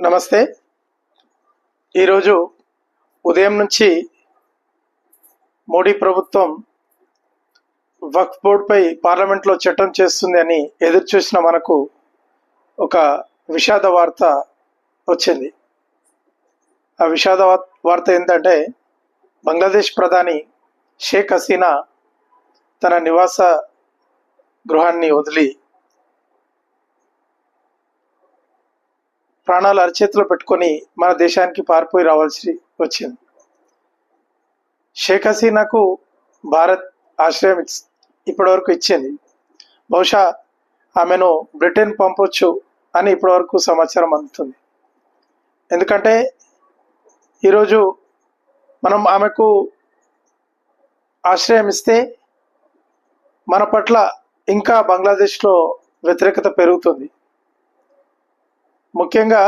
నమస్తే. ఈరోజు ఉదయం నుంచి మోడీ ప్రభుత్వం వక్ఫ్ బోర్డుపై పార్లమెంట్లో చట్టం చేస్తుంది అని ఎదురు చూసిన మనకు ఒక విషాద వార్త వచ్చింది. ఆ విషాద వార్త ఏంటంటే బంగ్లాదేశ్ ప్రధాని షేక్ హసీనా తన నివాస గృహాన్ని వదిలి ప్రాణాలు అరచేతిలో పెట్టుకొని మన దేశానికి పారిపోయి రావాల్సి వచ్చింది. షేక్ హసీనాకు భారత్ ఆశ్రయం ఇప్పటివరకు ఇచ్చింది. బహుశా ఆమెను బ్రిటన్ పంపొచ్చు అని ఇప్పటివరకు సమాచారం అందుతుంది. ఎందుకంటే ఈరోజు మనం ఆమెకు ఆశ్రయం ఇస్తే మన పట్ల ఇంకా బంగ్లాదేశ్లో వ్యతిరేకత పెరుగుతుంది. ముఖ్యంగా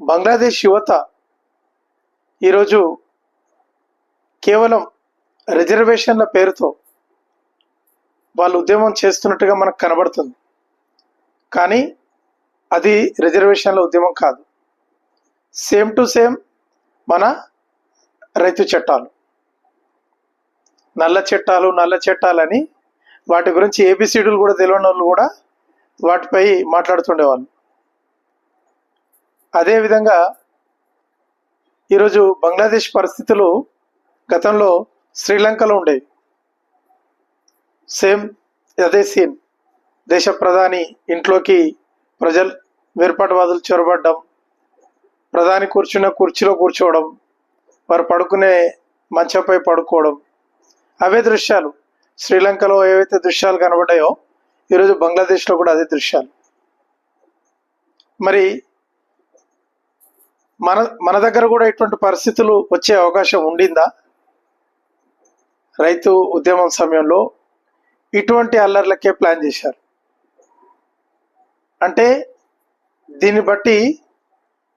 బంగ్లాదేశ్ యువత ఈరోజు కేవలం రిజర్వేషన్ల పేరుతో వాళ్ళు ఉద్యమం చేస్తున్నట్టుగా మనకు కనబడుతుంది. కానీ అది రిజర్వేషన్ల ఉద్యమం కాదు. సేమ్ టు సేమ్ మన రైతు చట్టాలు. నల్ల చట్టాలు నల్ల చట్టాలని వాటి గురించి ఏబిసిడీలు కూడా తెలియని వాళ్ళు కూడా వాటిపై మాట్లాడుతుండేవాళ్ళు. అదేవిధంగా ఈరోజు బంగ్లాదేశ్ పరిస్థితులు గతంలో శ్రీలంకలో ఉండేవి సేమ్ అదే సీన్. దేశ ప్రధాని ఇంట్లోకి ప్రజలు వేర్పాటువాదులు చొరబడ్డం ప్రధాని కూర్చున్న కుర్చీలో కూర్చోవడం వారు పడుకునే మంచంపై పడుకోవడం. అవే దృశ్యాలు. శ్రీలంకలో ఏవైతే దృశ్యాలు కనబడ్డాయో ఈరోజు బంగ్లాదేశ్లో కూడా అదే దృశ్యాలు. మరి మన మన దగ్గర కూడా ఇటువంటి పరిస్థితులు వచ్చే అవకాశం ఉండిందా? రైతు ఉద్యమం సమయంలో ఇటువంటి అల్లర్లకే ప్లాన్ చేశారు. అంటే దీన్ని బట్టి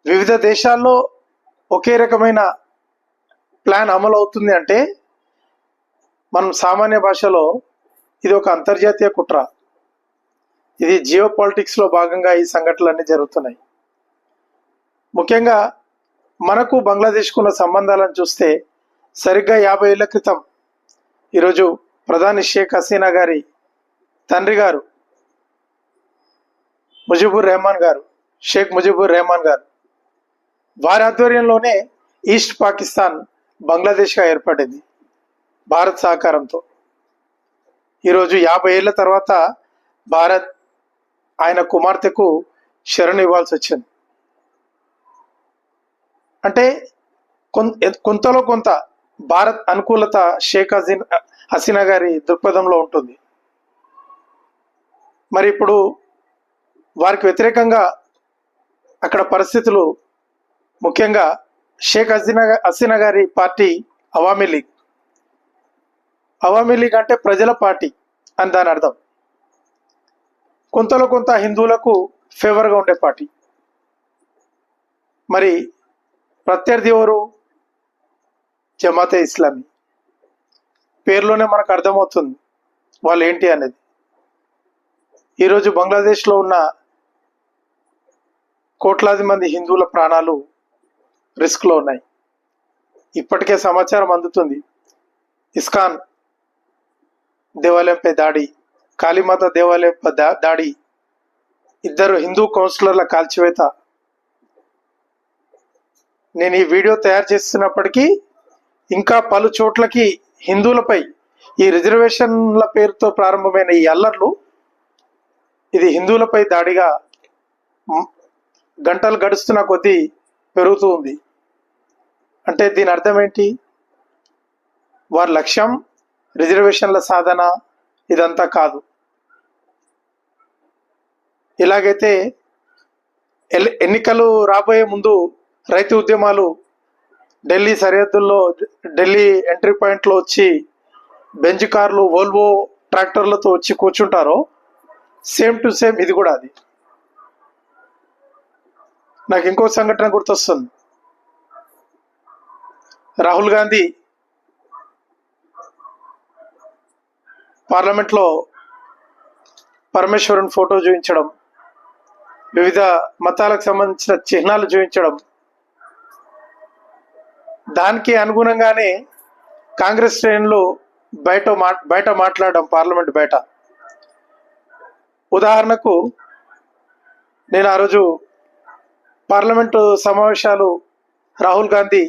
వివిధ దేశాల్లో ఒకే రకమైన ప్లాన్ అమలు అవుతుంది అంటే మనం సామాన్య భాషలో ఇది ఒక అంతర్జాతీయ కుట్ర. ఇది జియో పాలిటిక్స్లో భాగంగా ఈ సంఘటనలన్నీ జరుగుతున్నాయి. ముఖ్యంగా మనకు బంగ్లాదేశ్కు ఉన్న సంబంధాలను చూస్తే సరిగ్గా యాభై ఏళ్ళ క్రితం ఈరోజు ప్రధాని షేక్ హసీనా గారి తండ్రి గారు ముజిబుర్ రెహమాన్ గారు షేక్ ముజిబుర్ రెహమాన్ గారు వారి ఆధ్వర్యంలోనే ఈస్ట్ పాకిస్తాన్ బంగ్లాదేశ్గా ఏర్పడింది భారత్ సహకారంతో. ఈరోజు యాభై ఏళ్ళ తర్వాత భారత్ ఆయన కుమార్తెకు శరణు ఇవ్వాల్సి వచ్చింది. అంటే కొన్- కొంతలో కొంత భారత్ అనుకూలత షేక్ హసీన్ హసీనా గారి దృక్పథంలో ఉంటుంది. మరి ఇప్పుడు వారికి వ్యతిరేకంగా అక్కడ పరిస్థితులు ముఖ్యంగా షేక్ హసీనా హసీనా గారి పార్టీ అవామీ లీగ్. అవామీ లీగ్ అంటే ప్రజల పార్టీ అని దాని అర్థం. కొంతలో కొంత హిందువులకు ఫేవర్గా ఉండే పార్టీ. మరి ప్రత్యర్థి ఎవరు? జమాతే ఇస్లామీ. పేరులోనే మనకు అర్థమవుతుంది వాళ్ళు ఏంటి అనేది. ఈరోజు బంగ్లాదేశ్లో ఉన్న కోట్లాది మంది హిందువుల ప్రాణాలు రిస్క్లో ఉన్నాయి. ఇప్పటికే సమాచారం అందుతుంది. ఇస్కాన్ దేవాలయంపై దాడి కాళీమాత దేవాలయంపై దా- దాడి ఇద్దరు హిందూ కౌన్సిలర్ల కాల్చివేత నేను ఈ వీడియో తయారు చేస్తున్నప్పటికీ ఇంకా పలు చోట్లకి హిందువులపై ఈ రిజర్వేషన్ల పేరుతో ప్రారంభమైన ఈ అల్లర్లు ఇది హిందువులపై దాడిగా గంటలు గడుస్తున్న కొద్దీ పెరుగుతూ ఉంది. అంటే దీని అర్థం ఏంటి? వారి లక్ష్యం రిజర్వేషన్ల సాధన ఇదంతా కాదు. ఇలాగైతే ఎల్- ఎన్నికలు రాబోయే ముందు రైతు ఉద్యమాలు ఢిల్లీ సరిహద్దుల్లో ఢిల్లీ ఎంట్రీ పాయింట్లో వచ్చి బెంజ్ కార్లు వోల్వో ట్రాక్టర్లతో వచ్చి కూర్చుంటారో సేమ్ టు సేమ్ ఇది కూడా అది. నాకు ఇంకో సంఘటన గుర్తొస్తుంది. రాహుల్ గాంధీ పార్లమెంట్లో పరమేశ్వరుని ఫోటో చూపించడం వివిధ మతాలకు సంబంధించిన చిహ్నాలు చూపించడం దానికి అనుగుణంగానే కాంగ్రెస్ శ్రేణులు బయట మా బయట మాట్లాడడం పార్లమెంట్ బయట. ఉదాహరణకు నేను ఆ రోజు పార్లమెంటు సమావేశాలు రాహుల్ గాంధీ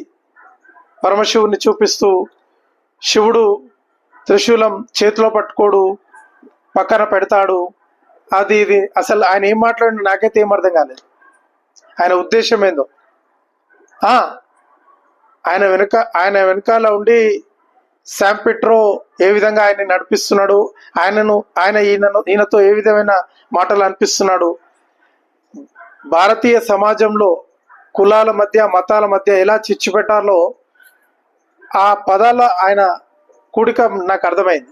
పరమశివుని చూపిస్తూ శివుడు త్రిశూలం చేతిలో పట్టుకోడు పక్కన పెడతాడు అది ఇది అసలు ఆయన ఏం మాట్లాడిన నాకైతే ఏం అర్థం కాలేదు. ఆయన ఉద్దేశం ఏందో? ఆయన వెనుక ఆయన వెనకాల ఉండి శామ్ పెట్రో ఏ విధంగా ఆయన నడిపిస్తున్నాడు ఆయనను ఆయన ఈయనను ఈయనతో ఏ విధమైన మాటలు అనిపిస్తున్నాడు భారతీయ సమాజంలో కులాల మధ్య మతాల మధ్య ఎలా చిచ్చు పెట్టాలో ఆ పదాల ఆయన కూడిక నాకు అర్థమైంది.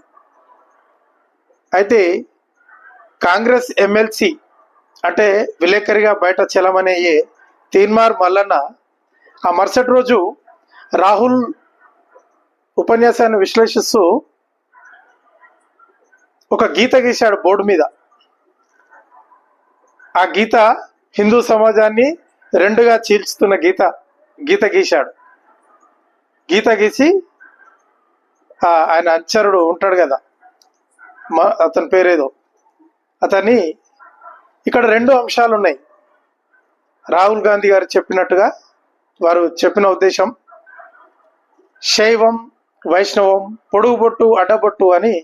అయితే కాంగ్రెస్ ఎమ్మెల్సీ అంటే విలేకరిగా బయట చలమనయ్యే తీన్మార్ మల్లన్న ఆ మరుసటి రోజు రాహుల్ ఉపన్యాసాన్ని విశ్లేషిస్తూ ఒక గీత గీశాడు బోర్డు మీద. ఆ గీత హిందూ సమాజాన్ని రెండుగా చీల్చుతున్న గీత గీత గీశాడు. గీత గీసి ఆయన అంచరుడు ఉంటాడు కదా మా అతని పేరేదో. అతన్ని ఇక్కడ రెండు అంశాలు ఉన్నాయి రాహుల్ గాంధీ గారు చెప్పినట్టుగా వారు చెప్పిన ఉద్దేశం శైవం వైష్ణవం పొడుగుబొట్టు అడ్డబొట్టు అని